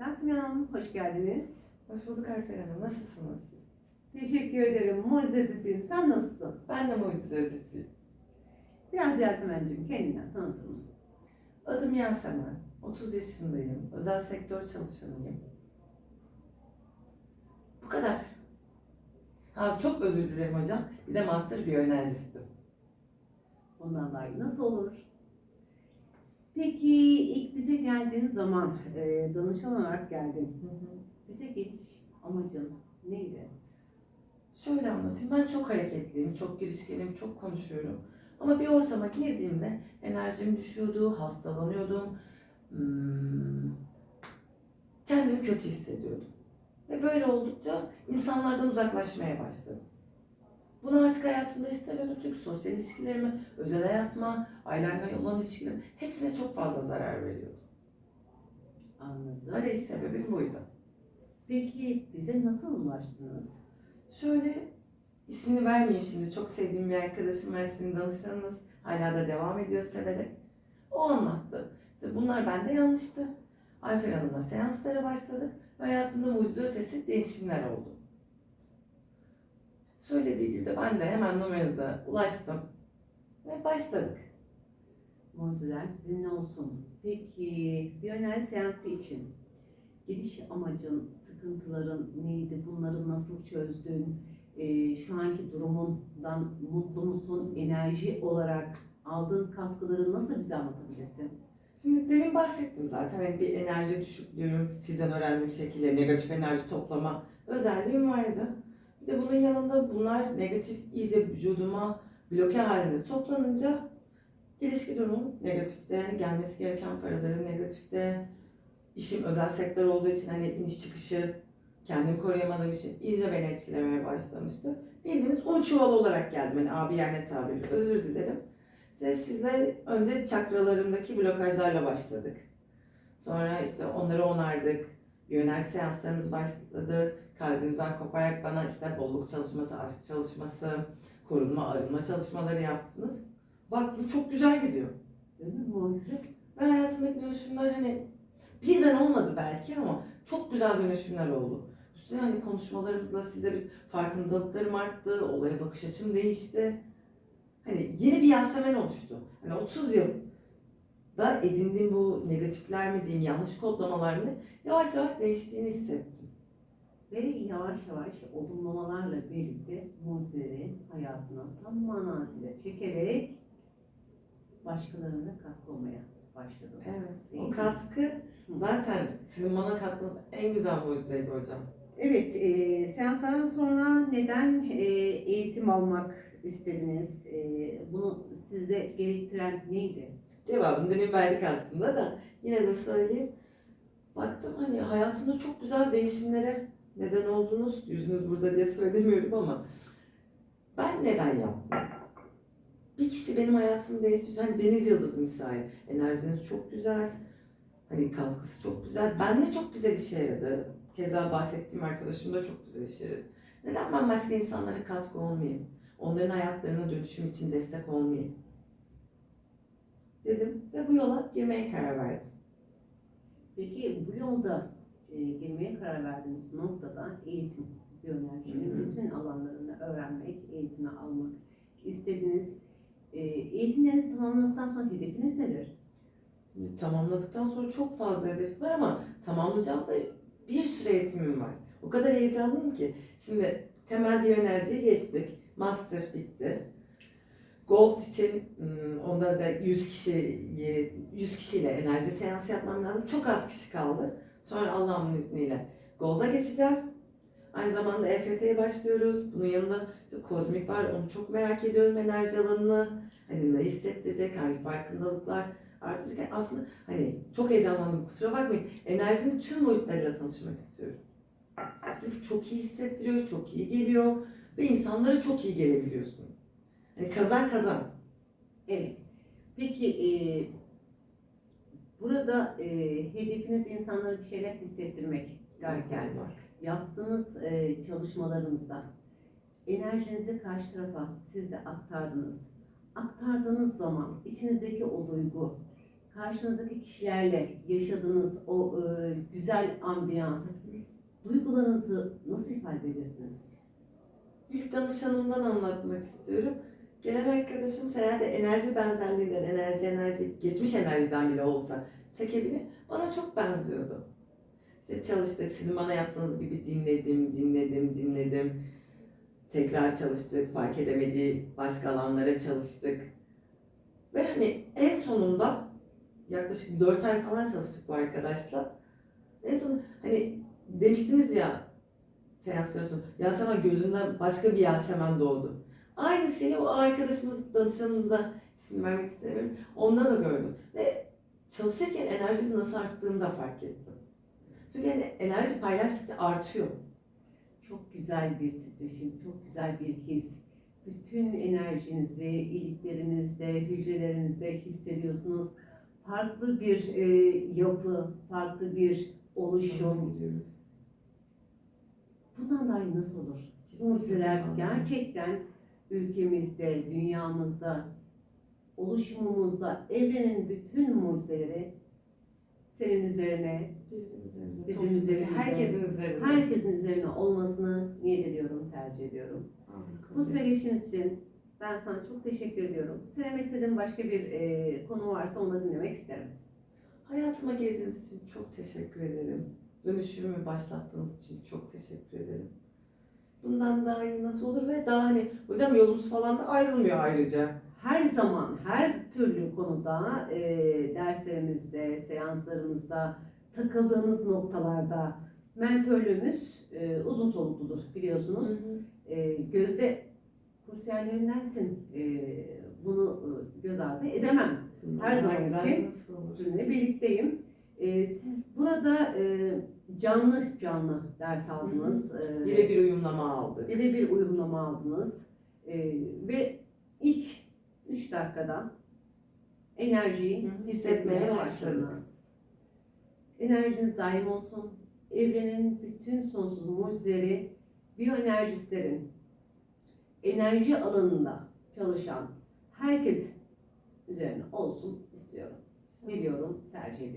Yasemin Hanım hoş geldiniz. Hoş bulduk Alper Hanım. Nasılsınız? Teşekkür ederim. Mucizedesin. Sen nasılsın? Ben de mucize ödesiyim. Biraz Yasemin'cim kendinden tanıtır mısın? Adım Yasemin. 30 yaşındayım. Özel sektör çalışanıyım. Bu kadar. Ha, çok özür dilerim hocam. Bir de master biyoenerjistim. Bundan daha iyi nasıl olur? Peki ilk bize geldiğin zaman e, danışan olarak geldin. Bize geliş amacın neydi? Şöyle anlatayım. Ben çok hareketliyim, çok girişkenim, çok konuşuyorum. Ama bir ortama girdiğimde enerjim düşüyordu, hastalanıyordum. Hmm, kendimi kötü hissediyordum. Ve böyle oldukça insanlardan uzaklaşmaya başladım. Bunu artık hayatımda istemiyordum çünkü sosyal ilişkilerime, özel hayatıma, ailemle olan ilişkilerim hepsine çok fazla zarar veriyordu. Anladım. Öyle sebebim buydu. Peki bize nasıl ulaştınız? Şöyle ismini vermeyeyim şimdi. Çok sevdiğim bir arkadaşım var sizin danışmanınız. Hala da devam ediyor severek. O anlattı. İşte bunlar bende yanlıştı. Ayfer Hanım'la seanslara başladık. Hayatımda mucize ötesi değişimler oldu. Söylediği gibi de ben de hemen numaranıza ulaştım. Ve başladık. Mucizeler bizimle olsun. Peki bir öneri seansı için geliş amacın, sıkıntıların neydi? Bunları nasıl çözdün? Ee, şu anki durumundan mutlu musun? Enerji olarak aldığın katkıları nasıl bize anlatabilirsin? Şimdi demin bahsettim zaten. Hani bir enerji düşüklüğüm, sizden öğrendiğim şekilde negatif enerji toplama özelliğim vardı. De bunun yanında bunlar negatif iyice vücuduma bloke halinde toplanınca ilişki durumum negatifte, gelmesi gereken paralarım negatifte, işim özel sektör olduğu için hani iniş çıkışı kendimi koruyamadığım için iyice beni etkilemeye başlamıştı. Bildiğiniz un çuvalı olarak geldim. Hani abi yani tabiriyle özür dilerim. İşte sizle önce çakralarımdaki blokajlarla başladık. Sonra işte onları onardık. Yönel seanslarımız başladı. Kalbinizden koparak bana işte bolluk çalışması, aşk çalışması, korunma, arınma çalışmaları yaptınız. Baktım çok güzel gidiyor. Değil mi mucize? Ve hayatımdaki dönüşümler hani birden olmadı belki ama çok güzel dönüşümler oldu. Üstüne hani konuşmalarımızla size bir farkındalıklarım arttı, olaya bakış açım değişti. Hani yeni bir Yasemen oluştu. Hani 30 yıl da edindiğim bu negatifler mi diyeyim, yanlış kodlamalar mı yavaş yavaş değiştiğini hissettim. Yavaş yavaş olumlamalarla birlikte mucizeleri hayatına tam manasıyla çekerek başkalarına katkı olmaya başladın. Evet, Değil o mi? katkı zaten sizin bana kattığınız en güzel mucizeydi hocam. Evet, e, seanslardan sonra neden e, eğitim almak istediniz? E, bunu size gerektiren neydi? Cevabını demin verdik aslında da yine de söyleyeyim. Baktım hani hayatımda çok güzel değişimlere neden oldunuz. Yüzünüz burada diye söylemiyorum ama ben neden yaptım? Bir kişi benim hayatımı değiştirdi. Hani deniz yıldızı misali. Enerjiniz çok güzel. Hani katkısı çok güzel. Bende çok güzel işe yaradı. Keza bahsettiğim arkadaşım da çok güzel işe yaradı. Neden ben başka insanlara katkı olmayayım? Onların hayatlarına dönüşüm için destek olmayayım? Dedim ve bu yola girmeye karar verdim. Peki bu yolda e, girmeye karar verdiğiniz noktada eğitim, hı. bütün alanlarını öğrenmek, eğitimi almak istediniz. E, eğitimlerinizi tamamladıktan sonra hedefiniz nedir? Şimdi tamamladıktan sonra çok fazla hedef var ama tamamlayacağım da bir sürü eğitimim var. O kadar heyecanlıyım ki. Şimdi temel bir enerjiyi geçtik. Master bitti. Gold için hmm, onda da 100 kişi 100 kişiyle enerji seansı yapmam lazım. Çok az kişi kaldı. Sonra Allah'ın izniyle Gold'a geçeceğim. Aynı zamanda EFT'ye başlıyoruz. Bunun yanında kozmik var. Onu çok merak ediyorum enerji alanını. Hani ne hissettirecek, hangi farkındalıklar artacak. Yani aslında hani çok heyecanlandım kusura bakmayın. Enerjinin tüm boyutlarıyla tanışmak istiyorum. Çünkü çok iyi hissettiriyor, çok iyi geliyor ve insanlara çok iyi gelebiliyorsun. Hani kazan kazan. Evet. Peki e, burada e, hedefiniz insanlara bir şeyler hissettirmek derken yaptığınız e, çalışmalarınızda enerjinizi karşı tarafa siz de aktardınız. Aktardığınız zaman içinizdeki o duygu karşınızdaki kişilerle yaşadığınız o e, güzel ambiyans, duygularınızı nasıl ifade edebilirsiniz? İlk danışanımdan anlatmak istiyorum. Gelen arkadaşım herhalde enerji benzerliğinden, enerji enerji, geçmiş enerjiden bile olsa çekebilir. Bana çok benziyordu. İşte çalıştık, sizin bana yaptığınız gibi dinledim, dinledim, dinledim. Tekrar çalıştık, fark edemediği başka alanlara çalıştık. Ve hani en sonunda yaklaşık 4 ay falan çalıştık bu arkadaşla. En son hani demiştiniz ya seansların sonu. Yasemen gözünden başka bir Yasemen doğdu. Aynı şeyi o arkadaşımız danışanımda isim vermek istemiyorum. Onda da gördüm. Ve çalışırken enerjinin nasıl arttığını da fark ettim. Çünkü hani enerji paylaştıkça artıyor. Çok güzel bir titreşim, çok güzel bir his. Bütün enerjinizi iliklerinizde, hücrelerinizde hissediyorsunuz. Farklı bir e, yapı, farklı bir oluşum. Bundan daha iyi nasıl olur? Mucizeler gerçekten ülkemizde, dünyamızda, oluşumumuzda, evrenin bütün mucizeleri senin üzerine, Bizim toplumdaki üzerimizde. herkesin üzerinde. herkesin üzerine olmasını niyet ediyorum, tercih ediyorum. Harika. Bu söyleşin için ben sana çok teşekkür ediyorum. Söylemek istediğin başka bir e, konu varsa onu da dinlemek isterim. Hayatıma girdiğiniz için çok teşekkür ederim. Dönüşümü başlattığınız için çok teşekkür ederim. Bundan daha iyi nasıl olur ve daha hani hocam yolumuz falan da ayrılmıyor ayrıca. Her zaman, her türlü konuda, e, derslerimizde, seanslarımızda, takıldığınız noktalarda mentörlüğümüz e, uzun solukludur biliyorsunuz. E, gözde kursiyerlerimdensin. E, bunu göz ardı edemem. Her zaman için? Sizinle birlikteyim. E, siz burada e, canlı canlı ders aldınız. E, Birebir uyumlama aldık. birebir uyumlama aldınız. E, ve ilk 3 dakikada enerjiyi Hı hissetmeye başladınız. Enerjiniz daim olsun. Evrenin bütün sonsuz mucizeleri biyoenerjistlerin enerji alanında çalışan herkes üzerine olsun istiyorum. Diliyorum, tercih ediyorum.